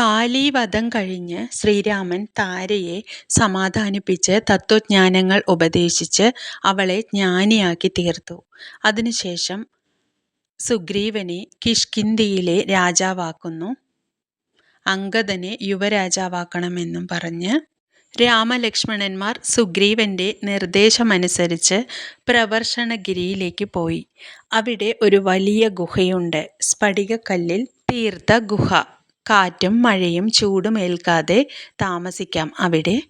ബാലീവധം കഴിഞ്ഞ് ശ്രീരാമൻ താരയെ സമാധാനിപ്പിച്ച് തത്വജ്ഞാനങ്ങൾ ഉപദേശിച്ച് അവളെ ജ്ഞാനിയാക്കി തീർത്തു. അതിനുശേഷം സുഗ്രീവനെ കിഷ്കിന്ദിയിലെ രാജാവാക്കുന്നു. അങ്കദനെ യുവരാജാവാക്കണമെന്നും പറഞ്ഞ് രാമലക്ഷ്മണന്മാർ സുഗ്രീവന്റെ നിർദ്ദേശമനുസരിച്ച് പ്രവർഷണഗിരിയിലേക്ക് പോയി. അവിടെ ഒരു വലിയ ഗുഹയുണ്ട്. സ്ഫടികക്കല്ലിൽ തീർത്ത ഗുഹ. കാറ്റും മഴയും ചൂടും ഏൽക്കാതെ താമസിക്കാം അവിടെ.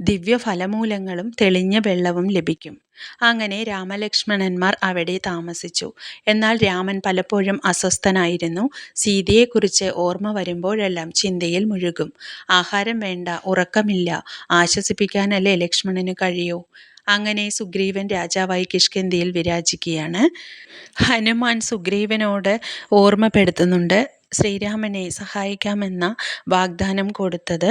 ദിവ്യഫലമൂലങ്ങളും തെളിഞ്ഞ വെള്ളവും ലഭിക്കും. അങ്ങനെ രാമലക്ഷ്മണന്മാർ അവിടെ താമസിച്ചു. എന്നാൽ രാമൻ പലപ്പോഴും അസ്വസ്ഥനായിരുന്നു. സീതയെക്കുറിച്ച് ഓർമ്മ വരുമ്പോഴെല്ലാം ചിന്തയിൽ മുഴുകും. ആഹാരം വേണ്ട, ഉറക്കമില്ല. ആശ്വസിപ്പിക്കാനല്ലേ ലക്ഷ്മണന് കഴിയൂ. അങ്ങനെ സുഗ്രീവൻ രാജാവായി കിഷ്കന്തിയിൽ വിരാജിക്കുകയാണ്. ഹനുമാൻ സുഗ്രീവനോട് ഓർമ്മപ്പെടുത്തുന്നുണ്ട് ശ്രീരാമനെ സഹായിക്കാമെന്ന വാഗ്ദാനം കൊടുത്തത്.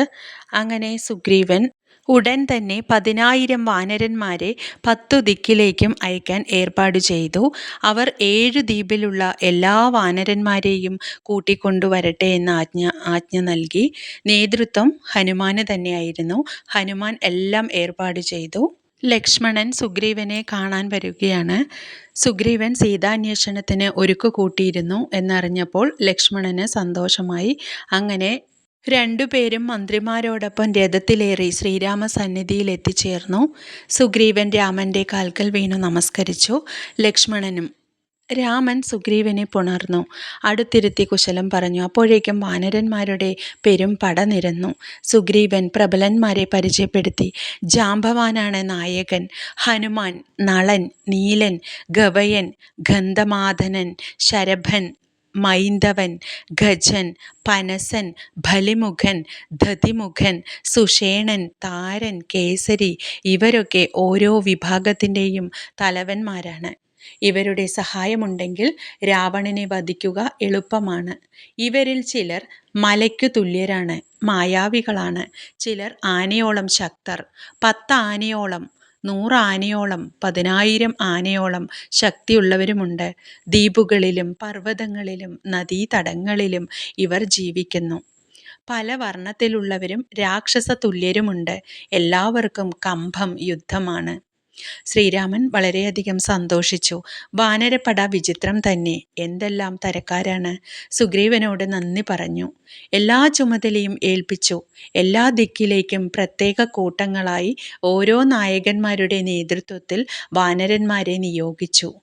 അങ്ങനെ സുഗ്രീവൻ ഉടൻ തന്നെ പതിനായിരം വാനരന്മാരെ പത്തു ദിക്കിലേക്കും അയക്കാൻ ഏർപ്പാട് ചെയ്തു. അവർ ഏഴു ദ്വീപിലുള്ള എല്ലാ വാനരന്മാരെയും കൂട്ടിക്കൊണ്ടുവരട്ടെ എന്ന ആജ്ഞ ആജ്ഞ നൽകി. നേതൃത്വം ഹനുമാന് തന്നെയായിരുന്നു. ഹനുമാൻ എല്ലാം ഏർപ്പാട് ചെയ്തു. ലക്ഷ്മണൻ സുഗ്രീവനെ കാണാൻ വരികയാണ് സുഗ്രീവൻ സീതാന്വേഷണത്തിന് ഒരുക്കുകൂട്ടിയിരുന്നു എന്നറിഞ്ഞപ്പോൾ ലക്ഷ്മണന് സന്തോഷമായി. അങ്ങനെ രണ്ടുപേരും മന്ത്രിമാരോടൊപ്പം രഥത്തിലേറി ശ്രീരാമ സന്നിധിയിൽ എത്തിച്ചേർന്നു. സുഗ്രീവൻ രാമന്റെ കാൽക്കൽ വീണു നമസ്കരിച്ചു. ലക്ഷ്മണനും. രാമൻ സുഗ്രീവനെ പുണർന്നു. അടുത്തിരുത്തി കുശലം പറഞ്ഞു. അപ്പോഴേക്കും വാനരന്മാരുടെ പെരും പട നിരന്നു. സുഗ്രീവൻ പ്രബലന്മാരെ പരിചയപ്പെടുത്തി. ജാംബവാനാണ് നായകൻ. ഹനുമാൻ, നളൻ, നീലൻ, ഗവയൻ, ഗന്ധമാധനൻ ശരഭൻ, മൈന്ദവൻ, ഗജൻ, പനസൻ, ബലിമുഖൻ, ധതിമുഖൻ സുഷേണൻ, താരൻ, കേസരി ഇവരൊക്കെ ഓരോ വിഭാഗത്തിന്റെയും തലവന്മാരാണ്. ഇവരുടെ സഹായമുണ്ടെങ്കിൽ രാവണനെ വധിക്കുക എളുപ്പമാണ്. ഇവരിൽ ചിലർ മലയ്ക്കു തുല്യരാണ്. മായാവികളാണ്. ചിലർ ആനയോളം ശക്തർ. പത്ത് ആനയോളം, നൂറ് ആനയോളം, പതിനായിരം ആനയോളം ശക്തിയുള്ളവരുമുണ്ട്. ദ്വീപുകളിലും പർവതങ്ങളിലും നദീതടങ്ങളിലും ഇവർ ജീവിക്കുന്നു. പല വർണത്തിലുള്ളവരും രാക്ഷസ തുല്യരുമുണ്ട് എല്ലാവർക്കും കമ്പം യുദ്ധമാണ്. ശ്രീരാമൻ വളരെയധികം സന്തോഷിച്ചു. വാനരപ്പട വിചിത്രം തന്നെ. എന്തെല്ലാം തരക്കാരാണ്. സുഗ്രീവനോട് നന്ദി പറഞ്ഞു. എല്ലാ ചുമതലയും ഏൽപ്പിച്ചു. എല്ലാ ദിക്കിലേക്കും പ്രത്യേക കൂട്ടങ്ങളായി ഓരോ നായകന്മാരുടെ നേതൃത്വത്തിൽ വാനരന്മാരെ നിയോഗിച്ചു.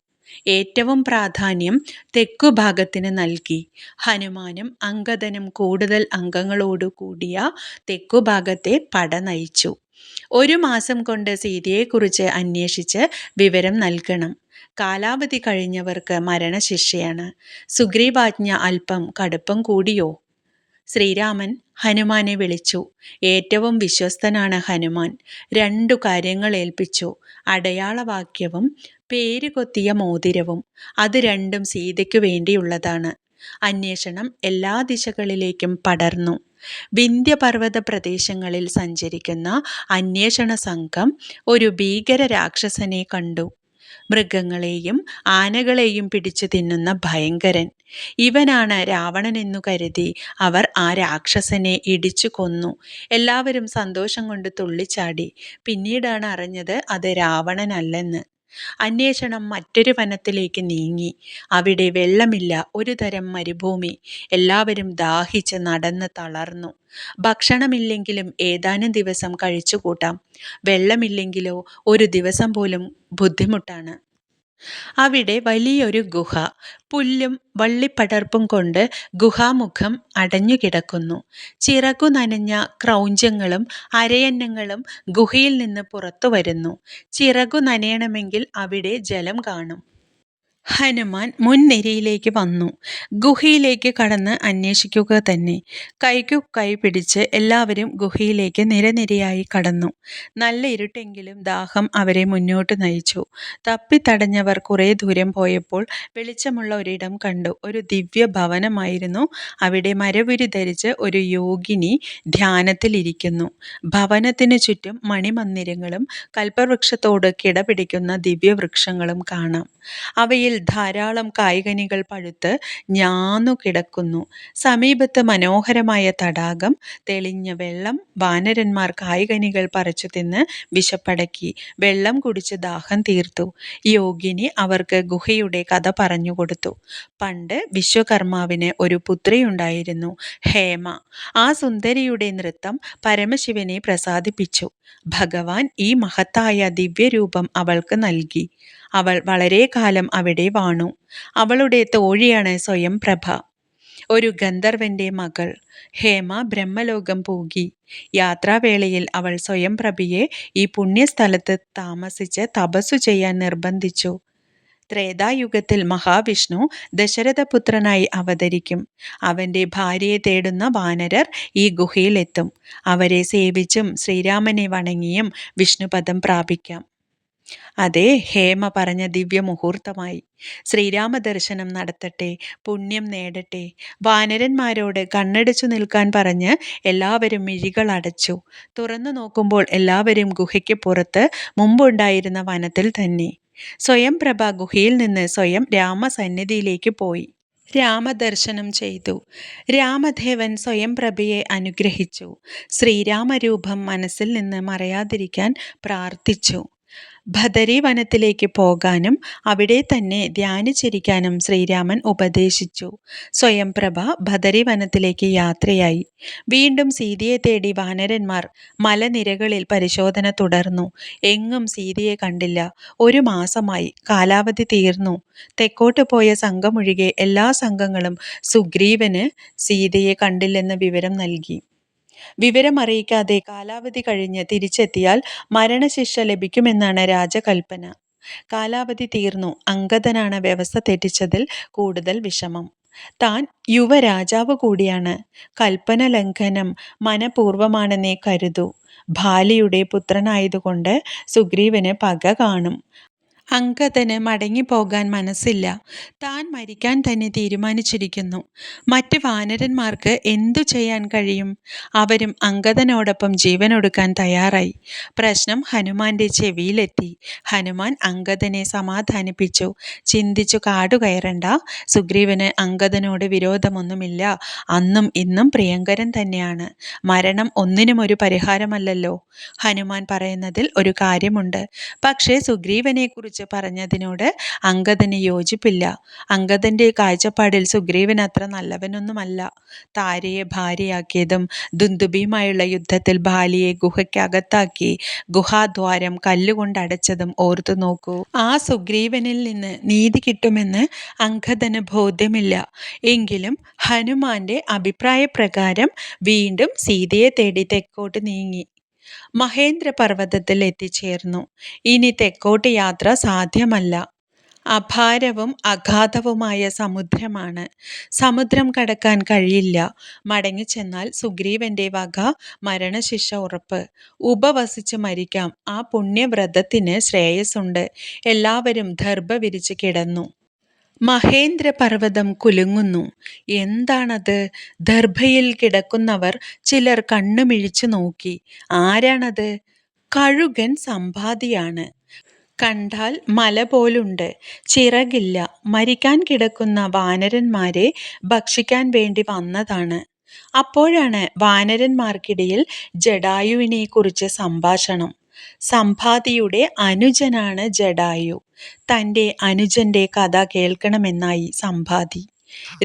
ഏറ്റവും പ്രാധാന്യം തെക്കുഭാഗത്തിന് നൽകി. ഹനുമാനും അങ്കദനും കൂടുതൽ അംഗങ്ങളോടു കൂടിയ തെക്കുഭാഗത്തെ പട നയിച്ചു. ഒരു മാസം കൊണ്ട് സീതയെക്കുറിച്ച് അന്വേഷിച്ച് വിവരം നൽകണം. കാലാവധി കഴിഞ്ഞവർക്ക് മരണശിക്ഷയാണ്. സുഗ്രീവാജ്ഞ അല്പം കടുപ്പം കൂടിയോ. ശ്രീരാമൻ ഹനുമാനെ വിളിച്ചു. ഏറ്റവും വിശ്വസ്തനാണ് ഹനുമാൻ. രണ്ടു കാര്യങ്ങൾ ഏൽപ്പിച്ചു. അടയാളവാക്യവും പേര് കൊത്തിയ മോതിരവും. അത് രണ്ടും സീതയ്ക്കു വേണ്ടിയുള്ളതാണ്. അന്വേഷണം എല്ലാ ദിശകളിലേക്കും പടർന്നു. വിന്ധ്യപർവത പ്രദേശങ്ങളിൽ സഞ്ചരിക്കുന്ന അന്വേഷണ സംഘം ഒരു ഭീകര രാക്ഷസനെ കണ്ടു. മൃഗങ്ങളെയും ആനകളെയും പിടിച്ചു തിന്നുന്ന ഭയങ്കരൻ. ഇവനാണ് രാവണനെന്നു കരുതി അവർ ആ രാക്ഷസനെ ഇടിച്ചു കൊന്നു. എല്ലാവരും സന്തോഷം കൊണ്ട് തുള്ളിച്ചാടി. പിന്നീടാണ് അറിഞ്ഞത് അത് രാവണനല്ലെന്ന്. അന്വേഷണം മറ്റൊരു വനത്തിലേക്ക് നീങ്ങി. അവിടെ വെള്ളമില്ല. ഒരു തരം മരുഭൂമി. എല്ലാവരും ദാഹിച്ച് നടന്ന് തളർന്നു. ഭക്ഷണമില്ലെങ്കിലും ഏതാനും ദിവസം കഴിച്ചുകൂട്ടാം. വെള്ളമില്ലെങ്കിലോ ഒരു ദിവസം പോലും ബുദ്ധിമുട്ടാണ്. അവിടെ വലിയൊരു ഗുഹ. പുല്ലും വള്ളിപ്പടർപ്പും കൊണ്ട് ഗുഹാമുഖം അടഞ്ഞുകിടക്കുന്നു. ചിറകു നനഞ്ഞ ക്രൗഞ്ചങ്ങളും അരയന്നങ്ങളും ഗുഹയിൽ നിന്ന് പുറത്തു വരുന്നു ചിറകു നനയണമെങ്കിൽ അവിടെ ജലം കാണും. ഹനുമാൻ മുൻനിരയിലേക്ക് വന്നു. ഗുഹയിലേക്ക് കടന്ന് അന്വേഷിക്കുക തന്നെ. കൈക്കു കൈ പിടിച്ച് എല്ലാവരും ഗുഹയിലേക്ക് നിരനിരയായി കടന്നു. നല്ല ഇരുട്ടെങ്കിലും ദാഹം അവരെ മുന്നോട്ട് നയിച്ചു. തപ്പിത്തടഞ്ഞവർ കുറേ ദൂരം പോയപ്പോൾ വെളിച്ചമുള്ള ഒരിടം കണ്ടു. ഒരു ദിവ്യ ഭവനമായിരുന്നു അവിടെ മരവുരി ധരിച്ച് ഒരു യോഗിനി ധ്യാനത്തിലിരിക്കുന്നു ഭവനത്തിനു ചുറ്റും മണിമന്ദിരങ്ങളും കൽപ്പവൃക്ഷത്തോട് കിടപിടിക്കുന്ന ദിവ്യവൃക്ഷങ്ങളും കാണാം. അവയിൽ ധാരാളം കായ്കനികൾ പഴുത്ത് ഞാന്നു കിടക്കുന്നു. സമീപത്ത് മനോഹരമായ തടാകം തെളിഞ്ഞ വെള്ളം വാനരന്മാർ കായ്കനികൾ പറിച്ചു തിന്ന് വിശപ്പടക്കി വെള്ളം കുടിച്ച് ദാഹം തീർത്തു. യോഗിനി അവർക്ക് ഗുഹയുടെ കഥ പറഞ്ഞുകൊടുത്തു പണ്ട് വിശ്വകർമാവിന് ഒരു പുത്രിയുണ്ടായിരുന്നു ഹേമ. ആ സുന്ദരിയുടെ നൃത്തം പരമശിവനെ പ്രസാദിപ്പിച്ചു. ഭഗവാൻ ഈ മഹത്തായ ദിവ്യരൂപം അവൾക്ക് നൽകി. അവൾ വളരെ കാലം അവിടെ വാണു. അവളുടെ തോഴിയാണ് സ്വയം പ്രഭ. ഒരു ഗന്ധർവന്റെ മകൾ. ഹേമ ബ്രഹ്മലോകം പോകി. യാത്രാവേളയിൽ അവൾ സ്വയം പ്രഭയെ ഈ പുണ്യസ്ഥലത്ത് താമസിച്ച് തപസ്സു ചെയ്യാൻ നിർബന്ധിച്ചു. ത്രേതായുഗത്തിൽ മഹാവിഷ്ണു ദശരഥപുത്രനായി അവതരിക്കും. അവന്റെ ഭാര്യയെ തേടുന്ന വാനരർ ഈ ഗുഹയിലെത്തും. അവരെ സേവിച്ചും ശ്രീരാമനെ വണങ്ങിയും വിഷ്ണുപദം പ്രാപിക്കാം. അതെ ഹേമ പറഞ്ഞ ദിവ്യമുഹൂർത്തമായി. ശ്രീരാമദർശനം ശ്രീരാമ ദർശനം നടത്തട്ടെ പുണ്യം നേടട്ടെ വാനരന്മാരോട് കണ്ണടച്ചു നിൽക്കാൻ പറഞ്ഞ് എല്ലാവരും മിഴികൾ അടച്ചു. തുറന്നു നോക്കുമ്പോൾ എല്ലാവരും ഗുഹയ്ക്ക് പുറത്ത് മുമ്പുണ്ടായിരുന്ന വനത്തിൽ തന്നെ. സ്വയം പ്രഭ ഗുഹയിൽ നിന്ന് സ്വയം രാമസന്നിധിയിലേക്ക് പോയി. രാമദർശനം ചെയ്തു. രാമദേവൻ സ്വയം പ്രഭയെ അനുഗ്രഹിച്ചു. ശ്രീരാമരൂപം മനസ്സിൽ നിന്ന് മറയാതിരിക്കാൻ പ്രാർത്ഥിച്ചു. ഭദരി വനത്തിലേക്ക് പോകാനും അവിടെ തന്നെ ധ്യാനിച്ചിരിക്കാനും ശ്രീരാമൻ ഉപദേശിച്ചു. സ്വയംപ്രഭ ഭദരി വനത്തിലേക്ക് യാത്രയായി. വീണ്ടും സീതയെ തേടി വാനരന്മാർ മലനിരകളിൽ പരിശോധന തുടർന്നു. എങ്ങും സീതയെ കണ്ടില്ല. ഒരു മാസമായി കാലാവധി തീർന്നു. തെക്കോട്ട് പോയ സംഘമൊഴികെ എല്ലാ സംഘങ്ങളും സുഗ്രീവന് സീതയെ കണ്ടില്ലെന്ന വിവരം നൽകി. വിവരമറിയിക്കാതെ കാലാവധി കഴിഞ്ഞ് തിരിച്ചെത്തിയാൽ മരണശിക്ഷ ലഭിക്കുമെന്നാണ് രാജകൽപ്പന. കാലാവധി തീർന്നു. അങ്കദനാണ് വ്യവസ്ഥ തെറ്റിച്ചതിൽ കൂടുതൽ വിഷമം. താൻ യുവരാജാവ് കൂടിയാണ്. കൽപ്പന ലംഘനം മനപൂർവമാണെന്നേ കരുതൂ. ഭാലിയുടെ പുത്രനായതുകൊണ്ട് സുഗ്രീവന് പക കാണും. അങ്കദന് മടങ്ങിപ്പോകാൻ മനസ്സില്ല. താൻ മരിക്കാൻ തന്നെ തീരുമാനിച്ചിരിക്കുന്നു. മറ്റ് വാനരന്മാർക്ക് എന്തു ചെയ്യാൻ കഴിയും? അവരും അങ്കദനോടൊപ്പം ജീവനൊടുക്കാൻ തയ്യാറായി. പ്രശ്നം ഹനുമാന്റെ ചെവിയിലെത്തി. ഹനുമാൻ അങ്കദനെ സമാധാനിപ്പിച്ചു. ചിന്തിച്ചു കാടുകയറണ്ട. സുഗ്രീവന് അങ്കദനോട് വിരോധമൊന്നുമില്ല. അന്നും ഇന്നും പ്രിയങ്കരൻ തന്നെയാണ്. മരണം ഒന്നിനും ഒരു പരിഹാരമല്ലല്ലോ. ഹനുമാൻ പറയുന്നതിൽ ഒരു കാര്യമുണ്ട്. പക്ഷേ സുഗ്രീവനെക്കുറിച്ച് കുറിച്ച് പറഞ്ഞതിനോട് അങ്കദന് യോജിപ്പില്ല. അങ്കദന്റെ കാഴ്ചപ്പാടിൽ സുഗ്രീവൻ അത്ര നല്ലവനൊന്നുമല്ല. താരയെ ഭാര്യയാക്കിയതും ദുന്ദുബിയുമായുള്ള യുദ്ധത്തിൽ ബാലിയെ ഗുഹയ്ക്കകത്താക്കി ഗുഹാദ്വാരം കല്ലുകൊണ്ടടച്ചതും ഓർത്തു നോക്കൂ. ആ സുഗ്രീവനിൽ നിന്ന് നീതി കിട്ടുമെന്ന് അങ്കദന് ബോധ്യമില്ല. എങ്കിലും ഹനുമാന്റെ അഭിപ്രായപ്രകാരം വീണ്ടും സീതയെ തേടി തെക്കോട്ട് നീങ്ങി. മഹേന്ദ്ര പർവതത്തിൽ എത്തിച്ചേർന്നു. ഇനി തെക്കോട്ട് യാത്ര സാധ്യമല്ല. അപാരവും അഗാധവുമായ സമുദ്രമാണ്. സമുദ്രം കടക്കാൻ കഴിയില്ല. മടങ്ങിച്ചെന്നാൽ സുഗ്രീവന്റെ വക മരണശിക്ഷ ഉറപ്പ്. ഉപവസിച്ച് മരിക്കാം. ആ പുണ്യവ്രതത്തിന് ശ്രേയസ്സുണ്ട്. എല്ലാവരും ദർഭ വിരിച്ച് കിടന്നു. മഹേന്ദ്രപർവതം കുലുങ്ങുന്നു. എന്താണത്? ദർഭയിൽ കിടക്കുന്നവർ ചിലർ കണ്ണുമിഴിച്ചു നോക്കി. ആരാണത്? കഴുകൻ സമ്പാദിയാണ്. കണ്ടാൽ മല പോലുണ്ട്. ചിറകില്ല. മരിക്കാൻ കിടക്കുന്ന വാനരന്മാരെ ഭക്ഷിക്കാൻ വേണ്ടി വന്നതാണ്. അപ്പോഴാണ് വാനരന്മാർക്കിടയിൽ ജഡായുവിനെ കുറിച്ച് സംഭാഷണം. സമ്പാദിയുടെ അനുജനാണ് ജഡായു. തന്റെ അനുജന്റെ കഥ കേൾക്കണമെന്നായി സംഭാതി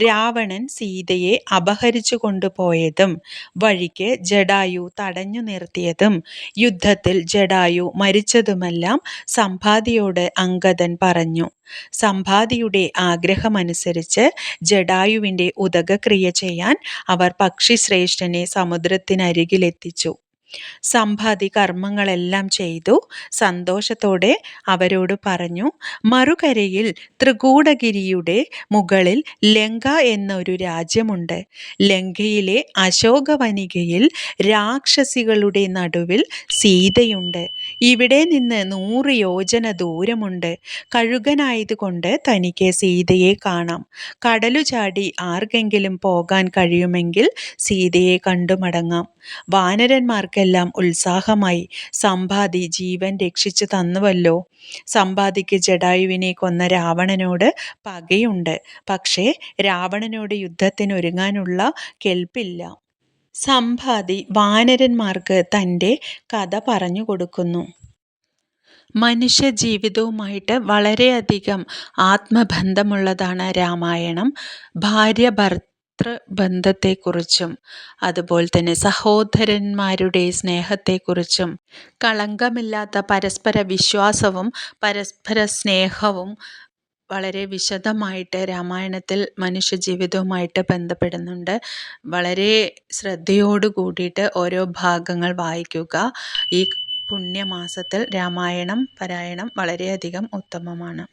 രാവണൻ സീതയെ അപഹരിച്ചു കൊണ്ടുപോയതും വഴിക്ക് ജഡായു തടഞ്ഞു നിർത്തിയതും യുദ്ധത്തിൽ ജഡായു മരിച്ചതുമെല്ലാം സംഭാതിയോട് അങ്കദൻ പറഞ്ഞു. സമ്പാദിയുടെ ആഗ്രഹമനുസരിച്ച് ജഡായുവിന്റെ ഉദകക്രിയ ചെയ്യാൻ അവർ പക്ഷിശ്രേഷ്ഠനെ സമുദ്രത്തിനരികിലെത്തിച്ചു. സമ്പാദി കർമ്മങ്ങളെല്ലാം ചെയ്തു. സന്തോഷത്തോടെ അവരോട് പറഞ്ഞു മറുകരയിൽ ത്രികൂടഗിരിയുടെ മുകളിൽ ലങ്ക എന്നൊരു രാജ്യമുണ്ട്. ലങ്കയിലെ അശോകവനികയിൽ രാക്ഷസികളുടെ നടുവിൽ സീതയുണ്ട്. ഇവിടെ നിന്ന് നൂറ് യോജന ദൂരമുണ്ട്. കഴുകനായതുകൊണ്ട് തനിക്ക് സീതയെ കാണാം. കടലു ചാടി ആർക്കെങ്കിലും പോകാൻ കഴിയുമെങ്കിൽ സീതയെ കണ്ടു മടങ്ങാം. വാനരന്മാർക്കെല്ലാം ഉത്സാഹമായി. സമ്പാതി ജീവൻ രക്ഷിച്ചു തന്നുവല്ലോ. സമ്പാദിക്ക് ജഡായുവിനെ കൊന്ന രാവണനോട് പകയുണ്ട്. പക്ഷേ രാവണനോട് യുദ്ധത്തിനൊരുങ്ങാനുള്ള കെൽപ്പില്ല. സമ്പാതി വാനരന്മാർക്ക് തന്റെ കഥ പറഞ്ഞു കൊടുക്കുന്നു. മനുഷ്യ ജീവിതവുമായിട്ട് വളരെയധികം ആത്മബന്ധമുള്ളതാണ് രാമായണം. ഭാര്യ ഭർത്തൃ ബന്ധത്തെക്കുറിച്ചും അതുപോലെ തന്നെ സഹോദരന്മാരുടെ സ്നേഹത്തെക്കുറിച്ചും കളങ്കമില്ലാത്ത പരസ്പര വിശ്വാസവും പരസ്പര സ്നേഹവും വളരെ വിശദമായിട്ട് രാമായണത്തിൽ മനുഷ്യ ജീവിതവുമായിട്ട് ബന്ധപ്പെടുന്നുണ്ട്. വളരെ ശ്രദ്ധയോട് കൂടിയിട്ട് ഓരോ ഭാഗങ്ങൾ വായിക്കുക. ഈ പുണ്യമാസത്തിൽ രാമായണം പാരായണം വളരെയധികം ഉത്തമമാണ്.